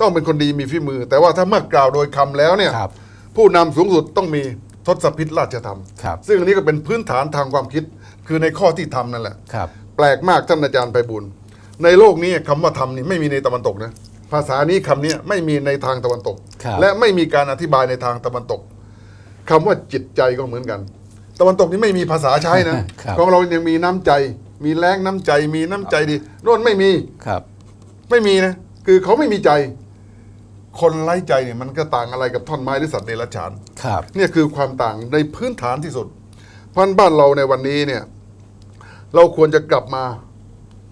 ต้องเป็นคนดีมีฝีมือ แต่ว่าถ้าเมื่อกล่าวโดยคำแล้วเนี่ยครับผู้นำสูงสุดต้องมีทศพิธราชธรรมครับซึ่งอันนี้ก็เป็นพื้นฐานทางความคิดคือในข้อที่ทำนั่นแหละครับแปลกมากท่านอาจารย์ไปบุญในโลกนี้คำว่าธรรมนี่ไม่มีในตะวันตกนะภาษานี้คำนี้ไม่มีในทางตะวันตกครับและไม่มีการอธิบายในทางตะวันตกคำว่าจิตใจก็เหมือนกัน ตะวันตกนี่ไม่มีภาษาใช้นะครับของเรายังมีน้ำใจ มีแรงน้ำใจ มีน้ำใจดีโน่นไม่มีครับ ไม่มีนะคือเขาไม่มีใจ คนไร้ใจเนี่ยมันก็ต่างอะไรกับท่อนไม้หรือสัตว์เดรัจฉานครับเนี่ยคือความต่างในพื้นฐานที่สุดเพราะฉะนั้นบ้านเราในวันนี้เนี่ย เราควรจะกลับมา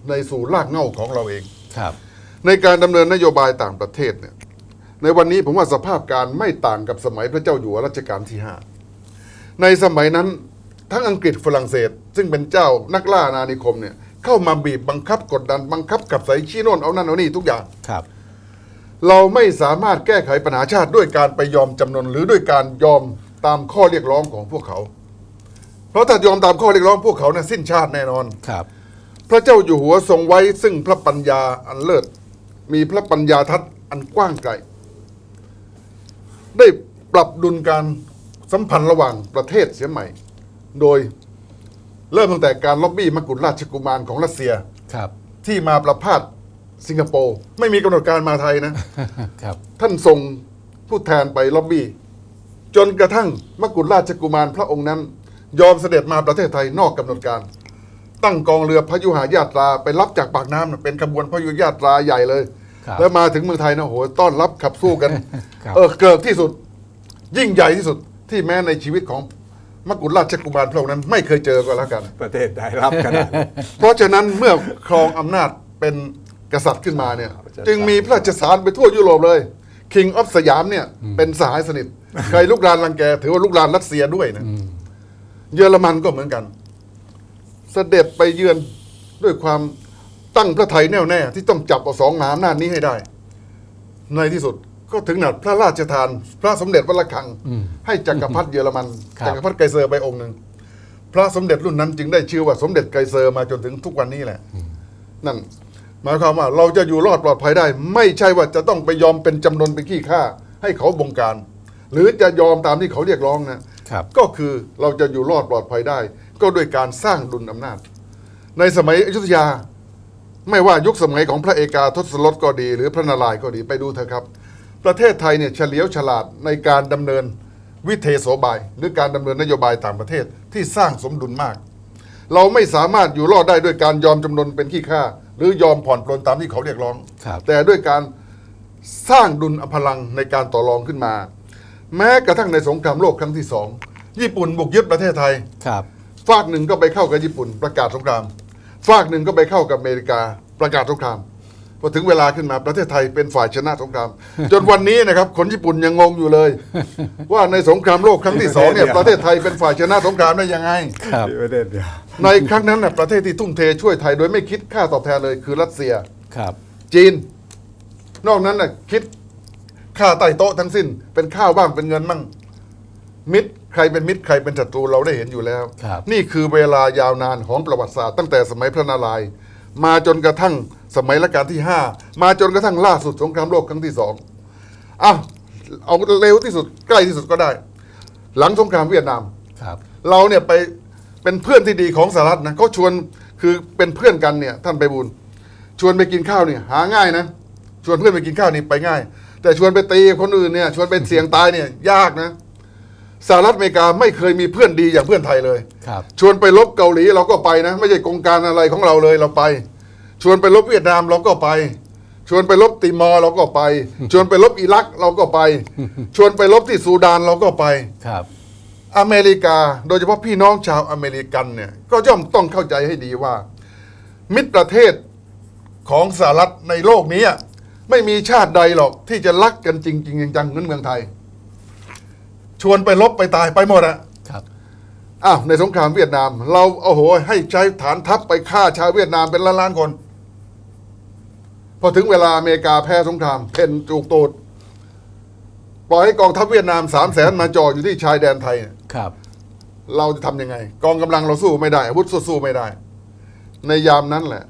ในสู่รากเหง้าของเราเองครับ ในการดำเนินนโยบายต่างประเทศเนี่ย ในวันนี้ผมว่าสภาพการไม่ต่างกับสมัยพระเจ้าอยู่หัวรัชกาลที่ห้าในสมัยนั้นทั้งอังกฤษฝรั่งเศส ซึ่งเป็นเจ้านักล่าอาณานิคมเนี่ย เข้ามาบีบบังคับกดดันบังคับขับใส่ชี้โน่นเอานั่นเอานี่ทุกอย่างครับ เราไม่สามารถแก้ไขปัญหาชาติด้วยการไปยอมจำนนหรือด้วยการยอมตามข้อเรียกร้องของพวกเขา เพราะถ้ายอมตามข้อเรียกร้องพวกเขาเนี่ยสิ้นชาติแน่นอน ครับ พระเจ้าอยู่หัวทรงไว้ซึ่งพระปัญญาอันเลิศ มีพระปัญญาทัศน์อันกว้างไกล ได้ปรับดุลการสัมพันธ์ระหว่างประเทศเสียใหม่ โดยเริ่มตั้งแต่การล็อบบี้มกุฎราชกุมารของรัสเซีย ครับ ที่มาประพาส สิงคโปร์ไม่มีกำหนดการมาไทยนะ ครับ ท่านส่งผู้แทนไปล็อบบี้ จนกระทั่งมกุฎราชกุมารพระองค์นั้น ยอมเสด็จมาประเทศไทยนอกกำหนดการ ตั้งกองเรือพยุหายาตราไปรับจากปากน้ำน่ะเป็นขบวนพยุหายาตราใหญ่เลย ครับแล้วมาถึงเมืองไทยนะโหต้อนรับขับสู้กัน ครับ เออเกิดที่สุด ยิ่งใหญ่ที่สุดที่แม้ในชีวิตของมกุฎราชกุมารพระองค์นั้น ไม่เคยเจอก็แล้วกัน ประเทศได้รับขนาดนี้เพราะฉะนั้นเมื่อครองอำนาจเป็น กษัตริย์ขึ้นมาเนี่ยจะจึงมีพระราชสารไปทั่วยุโรปเลย King of สยามเนี่ยเป็นสหายสนิท ใครลุกรานรังแก ถือว่าลุกรานรัสเซียด้วยนะเยอรมันก็เหมือนกัน เสด็จไปเยือนด้วยความตั้งพระไทยแน่วแน่ ที่ต้องจับเอาสองมหาอำนาจนี้ให้ได้ ในที่สุดก็ถึงหนัดพระราชทาน พระสมเด็จวัดระฆังอืมให้จักรพรรดิเยอรมันครับจักรพรรดิไกรเซอร์ไปองค์หนึ่งพระสมเด็จรุ่นนั้นจึงได้ชื่อว่าสมเด็จไกรเซอร์มาจนถึงทุกวันนี้แหละ นั่น หมายความว่าเราจะอยู่รอดปลอดภัยได้ ไม่ใช่ว่าจะต้องไปยอมเป็นจำนนเป็นขี้ข้าให้เขาบงการ หรือจะยอมตามที่เขาเรียกร้องนะครับ ก็คือเราจะอยู่รอดปลอดภัยได้ ก็ด้วยการสร้างดุลอำนาจ ในสมัยอยุธยา ไม่ว่ายุคสมัยของพระเอกาทศรถก็ดี หรือพระนารายณ์ก็ดีไปดูเถอะครับ ประเทศไทยเนี่ยเฉลียวฉลาดในการดำเนินวิเทโสบาย หรือการดำเนินนโยบายต่างประเทศที่สร้างสมดุลมาก เราไม่สามารถอยู่รอดได้ด้วยการยอมจำนนเป็นขี้ข้า หรือยอมผ่อนปลนตามที่เขาเรียกร้อง ครับแต่ด้วยการสร้างดุลพลังในการต่อรองขึ้นมา แม้กระทั่งในสงครามโลกครั้งที่สองญี่ปุ่นบุกยึดประเทศไทย ครับ ฝากหนึ่งก็ไปเข้ากับญี่ปุ่นประกาศสงคราม ฝากหนึ่งก็ไปเข้ากับอเมริกาประกาศสงครามพอถึงเวลาขึ้นมาประเทศไทยเป็นฝ่ายชนะสงคราม จนวันนี้นะครับคนญี่ปุ่นยังงงอยู่เลย ว่าในสงครามโลกครั้งที่สองเนี่ยประเทศไทยเป็นฝ่ายชนะสงครามได้ยังไง ครับ ประเทศเดียว ในครั้งนั้นน่ะประเทศที่ทุ่มเทช่วยไทยโดยไม่คิดค่าตอบแทนเลยคือรัสเซีย ครับ จีน นอกนั้นน่ะคิดค่าใต้โต๊ะทั้งสิ้น เป็นข้าวบ้างเป็นเงินมั่งมิตรใครเป็นมิตรใครเป็นศัตรูเราได้เห็นอยู่แล้ว ครับ นี่คือเวลายาวนานของประวัติศาสตร์ตั้งแต่สมัยพระนารายณ์มาจนกระทั่งสมัยรัชกาลที่ห้ามาจนกระทั่งล่าสุดสงครามโลกครั้งที่สองอ้าวเอาเร็วที่สุดใกล้ที่สุดก็ได้ หลังสงครามเวียดนาม ครับ เราเนี่ยไป เป็นเพื่อนที่ดีของสหรัฐนะเขาชวนคือเป็นเพื่อนกันเนี่ยท่านไปบุญชวนไปกินข้าวเนี่ยหาง่ายนะชวนเพื่อนไปกินข้าวนี่ไปง่าย แต่ชวนไปตีคนอื่นเนี่ยชวนเป็นเสียงตายเนี่ยยากนะสหรัฐอเมริกาไม่เคยมีเพื่อนดีอย่างเพื่อนไทยเลยครับชวนไปลบเกาหลีเราก็ไปนะ ไม่ใช่กองการอะไรของเราเลยเราไป ชวนไปลบเวียดนามเราก็ไป ชวนไปลบติมอร์เราก็ไป ชวนไปลบอิรักเราก็ไป ชวนไปลบที่ซูดานเราก็ไปครับ อเมริกา โดยเฉพาะพี่น้องชาวอเมริกันเนี่ยก็ย่อมต้องเข้าใจให้ดีว่า มิตรประเทศของสหรัฐในโลกนี้อะไม่มีชาติใดหรอกที่จะรักกันจริงๆจังๆเหมือนเมืองไทย ชวนไปลบไปตายไปหมดอะครับอ้าวในสงครามเวียดนาม เราโอ้โหให้ใช้ฐานทัพไปฆ่าชาวเวียดนามเป็นล้านๆคน พอถึงเวลาอเมริกาแพ้สงครามเพนจูกตูด ปล่อยให้กองทัพเวียดนามสามแสนมาจ่ออยู่ที่ชายแดนไทยเนี่ยครับ เราจะทำยังไง กองกำลังเราสู้ไม่ได้อาวุธสู้ไม่ได้ ในยามนั้นแหละ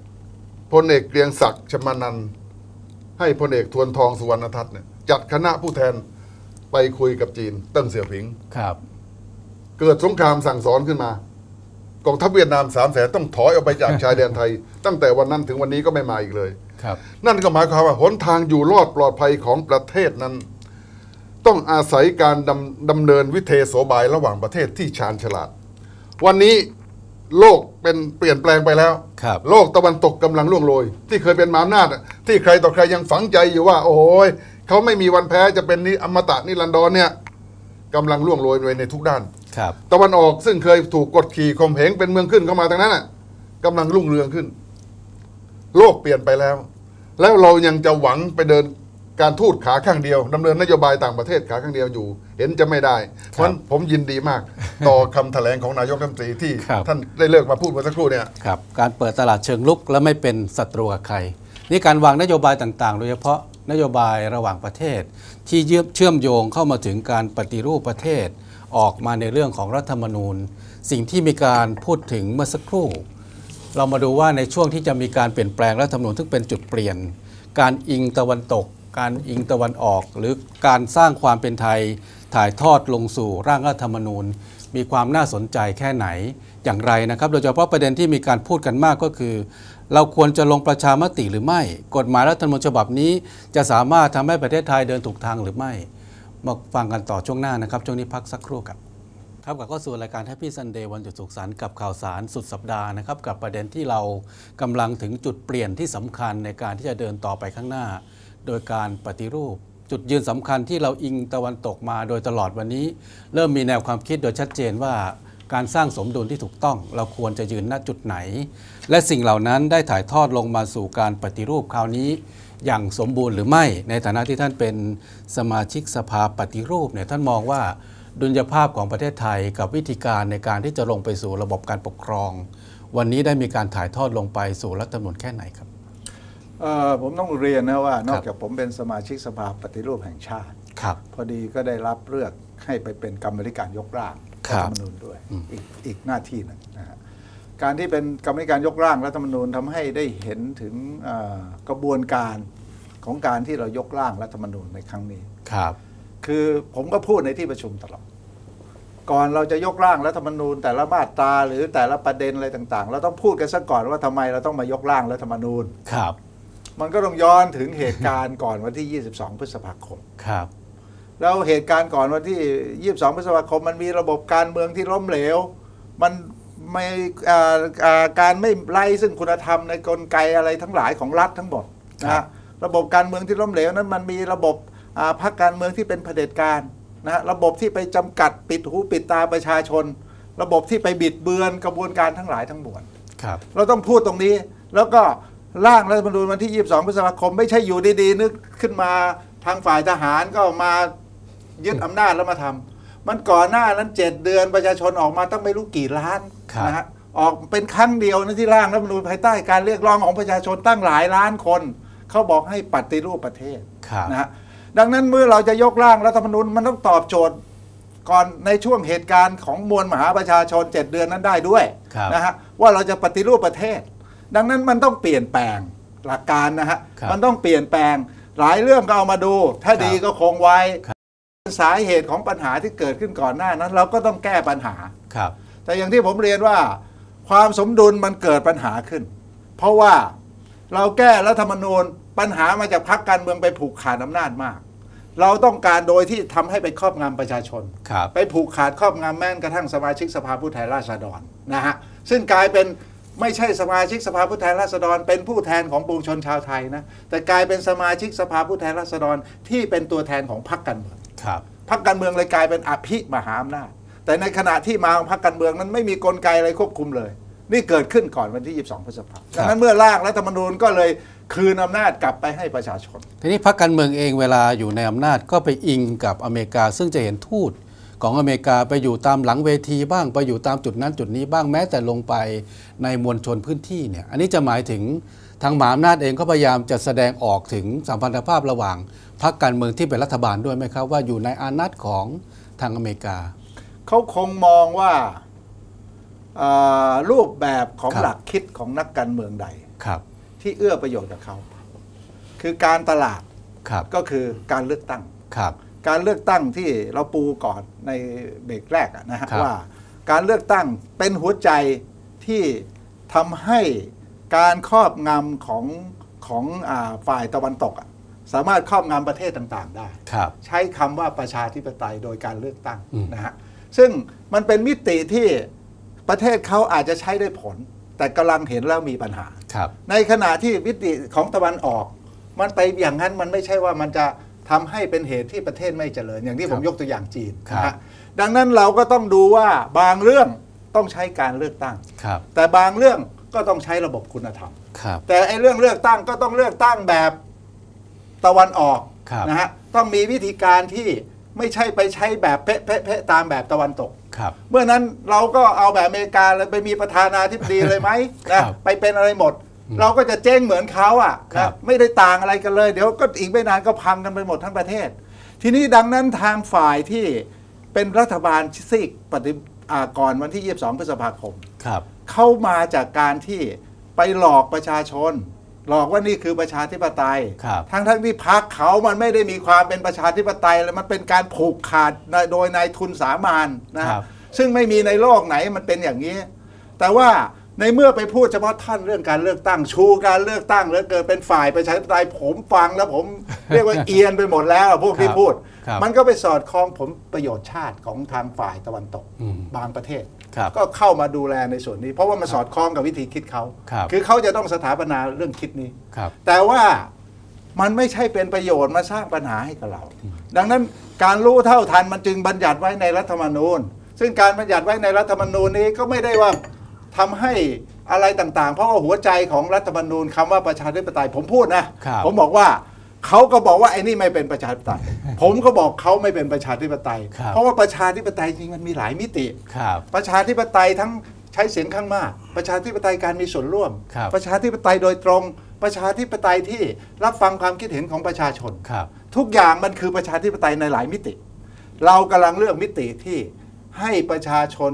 พลเอกเกรียงศักดิ์ชมานันท์ให้พลเอกทวนทองสุวรรณทัศน์เนี่ยจัดคณะผู้แทนไปคุยกับจีนเติ้งเสี่ยวผิง ครับ เกิดสงครามสั่งสอนขึ้นมากองทัพเวียดนามสามแสนต้องถอยออกไปจากชายแดนไทย ตั้งแต่วันนั้นถึงวันนี้ก็ไม่มาอีกเลย ครับ นั่นก็หมายความว่าหนทางอยู่รอดปลอดภัยของประเทศนั้น ต้องอาศัยการดำดำเนินวิเทโสบายระหว่างประเทศที่ชาญฉลาด วันนี้โลกเป็นเปลี่ยนแปลงไปแล้ว ครับ โลกตะวันตกกำลังล่วงโรย ที่เคยเป็นมหาอำนาจอะที่ใครต่อใครยังฝังใจอยู่ว่า โอ้โหยเขาไม่มีวันแพ้จะเป็นนิอมตะนิรันดรเนี่ยกำลังล่วงโรยไปในทุกด้าน ครับ ตะวันออกซึ่งเคยถูกกดขี่ข่มเหงเป็นเมืองขึ้นเข้ามาทางนั้นน่ะกำลังรุ่งเรืองขึ้น โลกเปลี่ยนไปแล้ว แล้วเรายังจะหวังไปเดิน การทูตขาข้างเดียวดำเนินนโยบายต่างประเทศขาข้างเดียวอยู่ เห็นจะไม่ได้ เพราะฉะนั้นผมยินดีมาก ต่อคำแถลงของนายกรัฐมนตรีที่ครับท่านได้เลิกมาพูดเมื่อสักครู่เนี่ยครับการเปิดตลาดเชิงลุกและไม่เป็นศัตรูกับใครนี่การวางนโยบายต่างๆ โดยเฉพาะนโยบายระหว่างประเทศ ที่เยื่อเชื่อมโยงเข้ามาถึงการปฏิรูปประเทศ ออกมาในเรื่องของรัฐธรรมนูญ สิ่งที่มีการพูดถึงเมื่อสักครู่ เรามาดูว่าในช่วงที่จะมีการเปลี่ยนแปลงรัฐธรรมนูญซึ่งเป็นจุดเปลี่ยน การอิงตะวันตก การอิงตะวันออก หรือการสร้างความเป็นไทยถ่ายทอดลงสู่ร่างรัฐธรรมนูญ มีความน่าสนใจแค่ไหนอย่างไรนะครับโดยเฉพาะประเด็นที่มีการพูดกันมากก็คือ เราควรจะลงประชามติหรือไม่ กฎหมายรัฐธรรมนูญฉบับนี้ จะสามารถทำให้ประเทศไทยเดินถูกทางหรือไม่มาฟังกันต่อช่วงหน้านะครับช่วงนี้พักสักครู่ครับครับกับเข้าสู่รายการ Happy Sunday วันหยุดสุขสันต์กับข่าวสารสุดสัปดาห์นะครับ กับประเด็นที่เรากำลังถึงจุดเปลี่ยนที่สำคัญในการที่จะเดินต่อไปข้างหน้า โดยการปฏิรูป จุดยืนสำคัญที่เราอิงตะวันตกมาโดยตลอดวันนี้ เริ่มมีแนวความคิดโดยชัดเจนว่าการสร้างสมดุลที่ถูกต้อง เราควรจะยืนณจุดไหน และสิ่งเหล่านั้นได้ถ่ายทอดลงมาสู่การปฏิรูปคราวนี้ อย่างสมบูรณ์หรือไม่ ในฐานะที่ท่านเป็นสมาชิกสภาปฏิรูปเนี่ยท่านมองว่าดุลยภาพของประเทศไทยกับวิธีการในการที่จะลงไปสู่ระบบการปกครอง วันนี้ได้มีการถ่ายทอดลงไปสู่รัฐธรรมนูญแค่ไหนครับ ผมต้องเรียนนะว่านอคกรับจากผมเป็นสมาชิกสภาปฏิรูปแห่งชาติครับพอดีก็ได้รับเลือกให้ไปเป็นกรรมธิการยกร่างครัรับฐธรรมนูญด้วยอีกอีกหน้าที่หนึงนะฮะการที่เป็นกรรมธิการยกร่างรัฐธรรมนูญทำให้ได้เห็นถึงเอ่อกระบวนการของการที่เรายกร่างรัฐธรรมนูญในครั้งนี้ครับ คือผมก็พูดในที่ประชุมตลอดก่อนเราจะยกร่างรัฐธรรมนูญ แต่ละมาตราหรือแต่ละประเด็นอะไรต่าง ๆ เราต้องพูดกันซะก่อนว่าทำไมเราต้องมายกร่างรัฐธรรมนูญครับ มันก็ต้องย้อนถึงเหตุการณ์ก่อนวันที่ 22 พฤษภาคม ครับ แล้วเหตุการณ์ก่อนวันที่ 22 พฤษภาคม มันมีระบบการเมืองที่ล้มเหลว มันไม่อ่าอ่าการไม่ไล่ซึ่งคุณธรรมในกลไกอะไรทั้งหลายของรัฐทั้งหมดนะครัฮะบระบบการเมืองที่ล้มเหลวนั้นมันมีระบบอ่าพรรคการเมืองที่เป็นเผด็จการนะฮะระบบที่ไปจำกัดปิดหูปิดตาประชาชน ระบบที่ไปบิดเบือนกระบวนการทั้งหลายทั้งมวลครับเราต้องพูดตรงนี้แล้วก็ ร่างรัฐธรรมนูญวันที่ 22 พฤษภาคม ไม่ใช่อยู่ดีๆ นึกขึ้นมาทางฝ่ายทหารก็มายึดอำนาจแล้วมาทำมันก่อนหน้านั้น 7 เดือนประชาชนออกมาตั้งไม่รู้กี่ล้านครับนะฮะออกเป็นครั้งเดียวนะที่ร่างรัฐธรรมนูญภายใต้การเรียกร้องของประชาชนตั้งหลายล้านคน เขาบอกให้ปฏิรูปประเทศครับนะฮะดังนั้นเมื่อเราจะยกร่างรัฐธรรมนูญมันต้องตอบโจทย์ก่อนในช่วงเหตุการณ์ของมวลมหาประชาชน 7 เดือนนั้นได้ด้วยครับนะฮะว่าเราจะปฏิรูปประเทศ ดังนั้นมันต้องเปลี่ยนแปลงหลักการนะฮะครับมันต้องเปลี่ยนแปลงหลายเรื่องก็เอามาดู ถ้าครับดีก็คงไว้ครับ สาเหตุของปัญหาที่เกิดขึ้นก่อนหน้านั้น เราก็ต้องแก้ปัญหา ครับ แต่อย่างที่ผมเรียนว่า ความสมดุลมันเกิดปัญหาขึ้น เพราะว่าเราแก้รัฐธรรมนูญปัญหามาจากพรรคการเมืองไปผูกขาดอำนาจมาก เราต้องการโดยที่ทำให้ไปครอบงำประชาชน ครับ ไปผูกขาดครอบงำแม้กระทั่งสมาชิกสภาผู้แทนราษฎรนะฮะซึ่งกลายเป็น ไม่ใช่สมาชิกสภาผู้แทนราษฎร เป็นผู้แทนของปวงชนชาวไทยนะแต่กลายเป็นสมาชิกสภาผู้แทนราษฎรที่เป็นตัวแทนของพรรคการเมืองครับพรรคการเมืองเลยกลายเป็นอภิมหาอำนาจแต่ในขณะที่มาของพรรคการเมืองนั้นไม่มีกลไกอะไรควบคุมเลย นี่เกิดขึ้นก่อนวันที่ 22 พฤษภาคมดังนั้นเมื่อร่างรัฐธรรมนูญก็เลยคืนอำนาจกลับไปให้ประชาชน ทีนี้พรรคการเมืองเองเวลาอยู่ในอำนาจก็ไปอิงกับอเมริกา ซึ่งจะเห็นทูต ของอเมริกาไปอยู่ตามหลังเวทีบ้างไปอยู่ตามจุดนั้นจุดนี้บ้างแม้แต่ลงไปในมวลชนพื้นที่เนี่ยอันนี้จะหมายถึงทางมหาอำนาจเองก็พยายามจะแสดงออกถึงสัมพันธภาพระหว่างพรรคการเมืองที่เป็นรัฐบาลด้วยไหมครับ ว่าอยู่ในอานัตของทางอเมริกา เขาคงมองว่าเอ่อรูปแบบของครับหลักคิดของนักการเมืองใดครับที่เอื้อประโยชน์กับเขา คือการตลาดครับก็คือการเลือกตั้งครับ การเลือกตั้งที่เราปูก่อนในเบรกแรกอะนะฮะครับว่า การเลือกตั้งเป็นหัวใจที่ทำให้การครอบงำของของอาฝ่ายตะวันตกอะสามารถครอบงำประเทศต่างๆ ได้ครับใช้คำว่าประชาธิปไตยโดยการเลือกตั้งอืมนะฮะซึ่งมันเป็นมิติที่ประเทศเขาอาจจะใช้ได้ผล แต่กำลังเห็นแล้วมีปัญหาครับในขณะที่วิติของตะวันออก มันไปอย่างนั้นมันไม่ใช่ว่ามันจะ ทำให้เป็นเหตุที่ประเทศไม่เจริญ อย่างที่ผมครับยกตัวอย่างจีนครับนะฮะดังนั้นเราก็ต้องดูว่าบางเรื่องต้องใช้การเลือกตั้งครับแต่บางเรื่องก็ต้องใช้ระบบคุณธรรมครับแต่ไอ้เรื่องเลือกตั้งก็ต้องเลือกตั้งแบบตะวันออกครับนะฮะต้องมีวิธีการที่ไม่ใช่ไปใช้แบบเป๊ะเป๊ะเป๊ะตามแบบตะวันตกครับเมื่อนั้นเราก็เอาแบบอเมริกาเลยไปมีประธานาธิบดีเลยไหมครันะบไปเป็นอะไรหมด เราก็จะเจ๊งเหมือนเขาอะครันะบไม่ได้ต่างอะไรกันเลย เดี๋ยวก็อีกไม่นานก็พังกันไปหมดทั้งประเทศ ทีนี้ดังนั้นทางฝ่ายที่เป็นรัฐบาลซีกปฏิอ่าก่อนวันที่ 22 พฤษภาคมครับ เข้ามาจากการที่ไปหลอกประชาชน หลอกว่านี่คือประชาธิปไตยครับทั้งทั้งที่พักเขามันไม่ได้มีความเป็นประชาธิปไตยเลยมันเป็นการผูกขาดโดยนายทุนสามานนะครับซึ่งไม่มีในโลกไหนมันเป็นอย่างนี้ แต่ว่า ในเมื่อไปพูดเฉพาะท่านเรื่องการเลือกตั้งชูการเลือกตั้งแล้วเกิดเป็นฝ่ายประชาธิปไตยผมฟังแล้วผมเรียกว่าเอียนไปหมดแล้วพวกที่ครับพูดครับมันก็ไปสอดคล้องผลประโยชน์ชาติของทางฝ่ายตะวันตกอืมบางประเทศครับก็เข้ามาดูแลในส่วนนี้ เพราะว่ามันสอดคล้องกับวิธีคิดเขาครับอเขาจะต้องสถาปนาเรื่องคิดนี้ครับแต่ว่ามันไม่ใช่เป็นประโยชน์มาสร้างปัญหาให้กับเรา ดังนั้นการรู้เท่าทันมันจึงบัญญัติไว้ในรัฐธรรมนูญ ซึ่งการบัญญัติไว้ในรัฐธรรมนูญนี้ก็ไม่ได้ว่า ทำให้อะไรต่างๆ เพราะว่าหัวใจของรัฐธรรมนูญคำว่าประชาธิปไตยผมพูดนะครับผมบอกว่าเขาก็บอกว่าไอ้นี่ไม่เป็นประชาธิปไตย ผมก็บอกเขาไม่เป็นประชาธิปไตยครับเพราะว่าประชาธิปไตยจริงมันมีหลายมิติครับประชาธิปไตยทั้งใช้เสียงข้างมาก ประชาธิปไตยการมีส่วนร่วมครับประชาธิปไตยโดยตรง ประชาธิปไตยที่รับฟังความคิดเห็นของประชาชนครับทุกอย่างมันคือประชาธิปไตยในหลายมิติ เรากำลังเลือกมิติที่ให้ประชาชน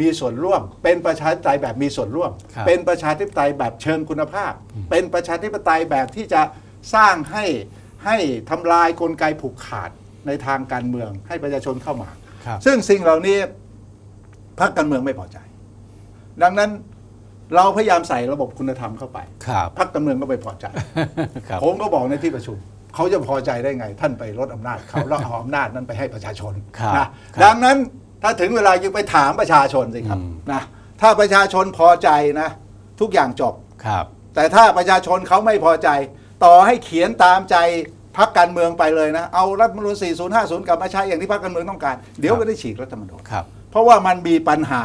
มีส่วนร่วม เป็นประชาธิปไตยแบบมีส่วนร่วม ครับเป็นประชาธิปไตยแบบเชิงคุณภาพ เป็นประชาธิปไตยแบบที่จะสร้างให้ให้ทำลายกลไกผูกขาดในทางการเมือง ให้ประชาชนเข้ามา ครับ ซึ่งสิ่งเหล่านี้พรรคการเมืองไม่พอใจ ดังนั้นเราพยายามใส่ระบบคุณธรรมเข้าไป ครับ พรรคการเมืองก็ไม่พอใจ ครับ ผมก็บอกในที่ประชุม เขาจะพอใจได้ไง ท่านไปลดอำนาจเขาแล้วเอาอำนาจนั้นไปให้ประชาชนครับนะครับ ดังนั้น ถ้าถึงเวลายังไปถามประชาชนสิครับอืมนะถ้าประชาชนพอใจนะ ทุกอย่างจบครับ แต่ถ้าประชาชนเขาไม่พอใจ ต่อให้เขียนตามใจพรรคการเมืองไปเลยนะ เอารัฐธรรมนูญ4050 กลับมาใช้อย่างที่พรรคการเมืองต้องการ เดี๋ยวก็ได้ฉีกรัฐธรรมนูญครับเพราะว่ามันมีปัญหา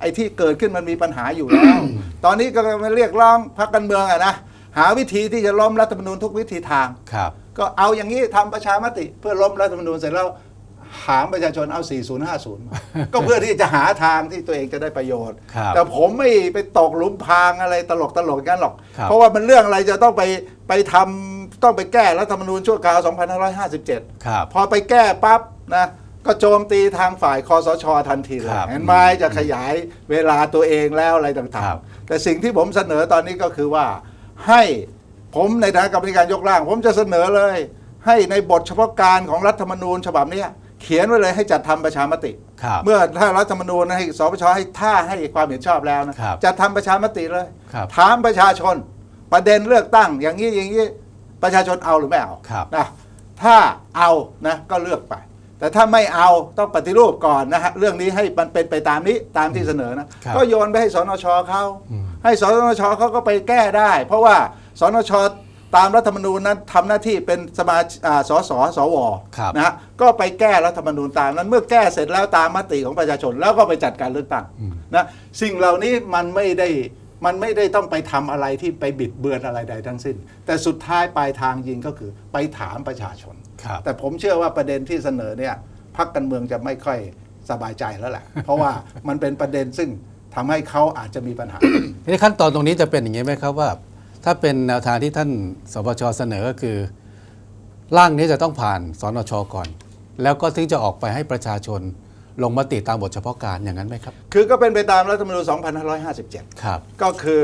ไอ้ที่เกิดขึ้นมันมีปัญหาอยู่แล้ว ตอนนี้ก็มาเรียกร้องพรรคการเมืองอะนะหาวิธีที่จะล้มรัฐธรรมนูญทุกวิธีทางครับ ก็เอาอย่างนี้ทำประชามติเพื่อล้มรัฐธรรมนูญเสร็จแล้ว หามประชาชนเอา 4050มาก็เพื่อที่จะหาทางที่ตัวเองจะได้ประโยชน์ครับแต่ผมไม่ไปตกหลุมพรางอะไรตลกตลกกันหรอกครับเพราะว่ามันเรื่องอะไรจะต้องไปไปทำต้องไปแก้รัฐธรรมนูญชั่วคราว 2557ครับพอไปแก้ปั๊บนะก็โจมตีทางฝ่ายคอสช ทันทีเลคยรับเห็นไหมจะขยายเวลาตัวเองแล้วอะไรต่าครังบๆแต่สิ่งที่ผมเสนอตอนนี้ก็คือว่า ให้ผมในฐานะกรรมการยกร่าง ผมจะเสนอเลย ให้ในบทเฉพาะการของรัฐธรรมนูญฉบับเนี้ย เขียนไว้เลยให้จัดทำประชามติครับเมื่อถ้ารัฐธรรมนูญให้สปชให้ท่าให้ความเห็นชอบแล้วนะครับจะทำประชามติเลยครับถามประชาชน ประเด็นเลือกตั้ง อย่างนี้อย่างนี้ประชาชนเอาหรือไม่เอาครับนะถ้าเอานะก็เลือกไป แต่ถ้าไม่เอาต้องปฏิรูปก่อนนะฮะเรื่องนี้ให้มันเป็นไปตามนี้ตามที่เสนอนะครับก็โยนไปให้สนชเขาอืมให้สนชเขาก็ไปแก้ได้ เพราะว่าสนช ตามรัฐธรรมนูญนั้นทำหน้าที่เป็นสมาชิกอ่าสสสวครับนะฮะก็ไปแก้รัฐธรรมนูญตามนั้นเมื่อแก้เสร็จแล้วตามมติของประชาชน แล้วก็ไปจัดการเลือกตั้งอืมนะสิ่งเหล่านี้มันไม่ได้มันไม่ได้ต้องไปทำอะไรที่ไปบิดเบือนอะไรใดทั้งสิ้น แต่สุดท้ายปลายทางยิงก็คือไปถามประชาชนครับแต่ผมเชื่อว่าประเด็นที่เสนอเนี่ยพรรคการเมืองจะไม่ค่อยสบายใจแล้วแหละ เพราะว่ามันเป็นประเด็นซึ่งทำให้เขาอาจจะมีปัญหาทีนี้ขั้นตอนตรงนี้จะเป็นอย่างนี้ไหมครับว่า ถ้าเป็นแนวทางที่ท่านสปชเสนอก็คือ ร่างนี้จะต้องผ่านสนชก่อน แล้วก็ถึงจะออกไปให้ประชาชนลงมติตามบทเฉพาะการอย่างนั้นไหมครับ คือก็เป็นไปตามรัฐธรรมนูญ 2557 ครับ ก็คือ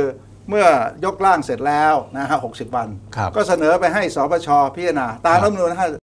เมื่อยกร่างเสร็จแล้วนะฮะ60 วัน ครับ ก็เสนอไปให้สปชพิจารณาตามรัฐธรรมนูญ